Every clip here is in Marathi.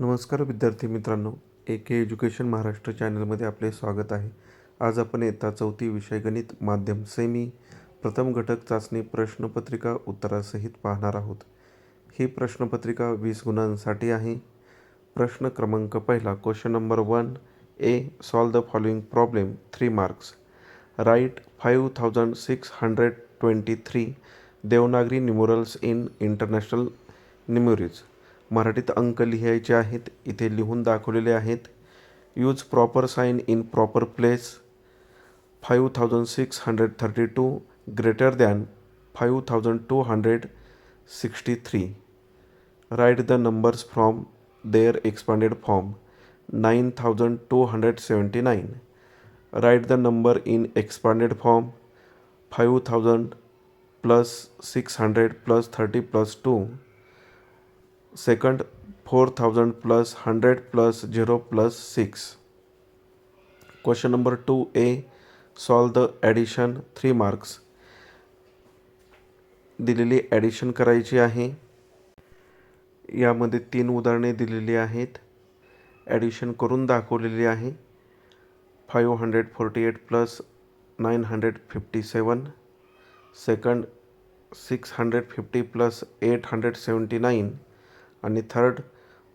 नमस्कार विद्यार्थी मित्रांनो ए के एज्युकेशन महाराष्ट्र चॅनलमध्ये आपले स्वागत आहे. आज आपण येता चौथी विषय गणित माध्यम सेमी. प्रथम घटक चाचणी प्रश्नपत्रिका उत्तरासहित पाहणार आहोत. ही प्रश्नपत्रिका वीस गुणांसाठी आहे. प्रश्न क्रमांक पहिला question number one A solve the following problem three marks. Write five thousand six hundred twenty three Devanagari numerals in international numerals. मराठीत अंक लिहायचे आहेत इथे लिहून दाखवलेले आहेत. Use proper sign in proper place five thousand six hundred thirty two greater than five thousand two hundred sixty three write the numbers from their expanded form nine thousand two hundred seventy nine write the number in expanded form five thousand plus six hundred plus thirty plus two second four thousand plus hundred plus zero plus six. Question number two A solve the addition three marks दिलेली ॲडिशन करायची आहे. यामध्ये तीन उदाहरणे दिलेली आहेत. ॲडिशन करून दाखवलेली आहे. Five hundred forty eight plus nine hundred fifty seven second six hundred fifty plus eight hundred seventy nine आणि third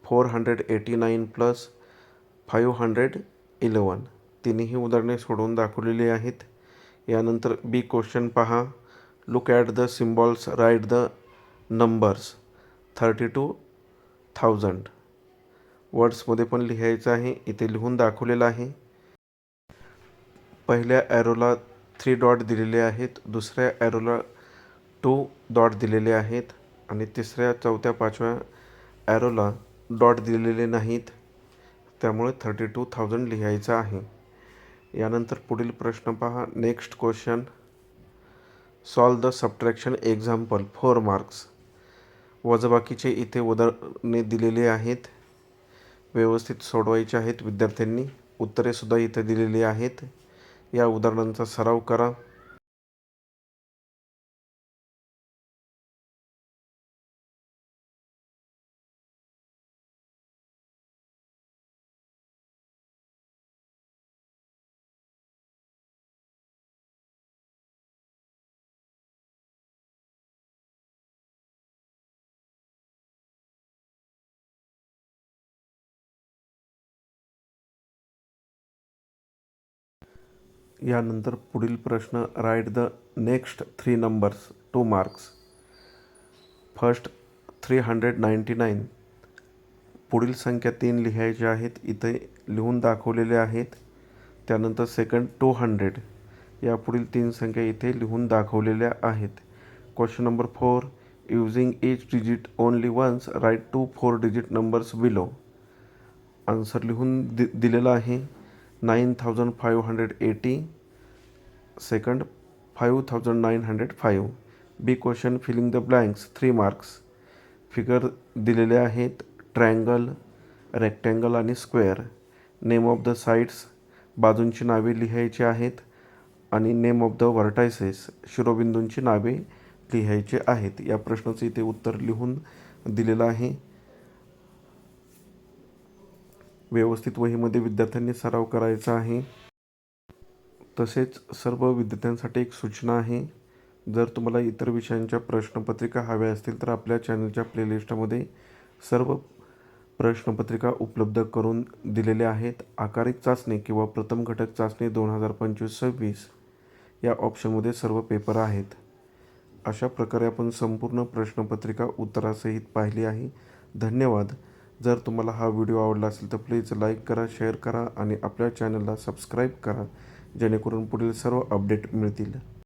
four hundred eighty nine plus five hundred eleven तिन्ही उदाहरणे सोडवून दाखवलेली आहेत. यानंतर बी क्वेश्चन पहा. Look at the symbols write the numbers thirty two thousand वर्ड्समध्ये पण लिहायचं आहे. इथे लिहून दाखवलेलं आहे. पहिल्या ॲरोला थ्री डॉट दिलेले आहेत. दुसऱ्या ॲरोला टू डॉट दिलेले आहेत. आणि तिसऱ्या चौथ्या पाचव्या ॲरोला डॉट दिलेले नाहीत. त्यामुळे थर्टी टू थाउजंड लिहायचं आहे. यानंतर पुढील प्रश्न पहा. Next question solve the subtraction example four marks वजबाकीचे इथे उदाहरणे दिलेली आहेत. व्यवस्थित सोडवायचे आहेत विद्यार्थ्यांनी. उत्तरेसुद्धा इथे दिलेली आहेत. या उदाहरणांचा सराव करा. यानंतर पुढील प्रश्न write the next three numbers two marks first three hundred ninety nine पुढील संख्या तीन लिहायच्या आहेत इथे लिहून दाखवलेल्या आहेत. त्यानंतर सेकंड टू हंड्रेड या पुढील तीन संख्या इथे लिहून दाखवलेल्या आहेत. Question number four using each digit only once write two four digit numbers below answer लिहून दि दिलेला आहे. Nine thousand five hundred eighty. Second five thousand nine hundred five. B question filling the blanks three marks figure दिलेले आहेत ट्रँगल रेक्टँगल आणि square name of the sides बाजूंची नावे लिहायची आहेत आणि नेम ऑफ द व्हर्टायसेस शिरोबिंदूंची नावे लिहायचे आहेत. या प्रश्नाचं इथे उत्तर लिहून दिलेलं आहे. व्यवस्थित वहीमध्ये विद्यार्थ्यांनी सराव करायचा आहे. तसेच सर्व विद्यार्थ्यांसाठी एक सूचना आहे. जर तुम्हाला इतर विषयांच्या प्रश्नपत्रिका हव्या असतील तर आपल्या चॅनलच्या प्लेलिस्टमध्ये सर्व प्रश्नपत्रिका उपलब्ध करून दिलेल्या आहेत. आकारिक चाचणी किंवा प्रथम घटक चाचणी दोन हजार पंचवीस सव्वीस या ऑप्शनमध्ये सर्व पेपर आहेत. अशा प्रकारे आपण संपूर्ण प्रश्नपत्रिका उत्तरासहित पाहिली आहे. धन्यवाद. जर तुम्हाला हा व्हिडिओ आवडला असेल तर प्लीज लाईक करा शेअर करा आणि आपल्या चॅनलला सबस्क्राईब करा जेणेकरून पुढील सर्व अपडेट मिळतील.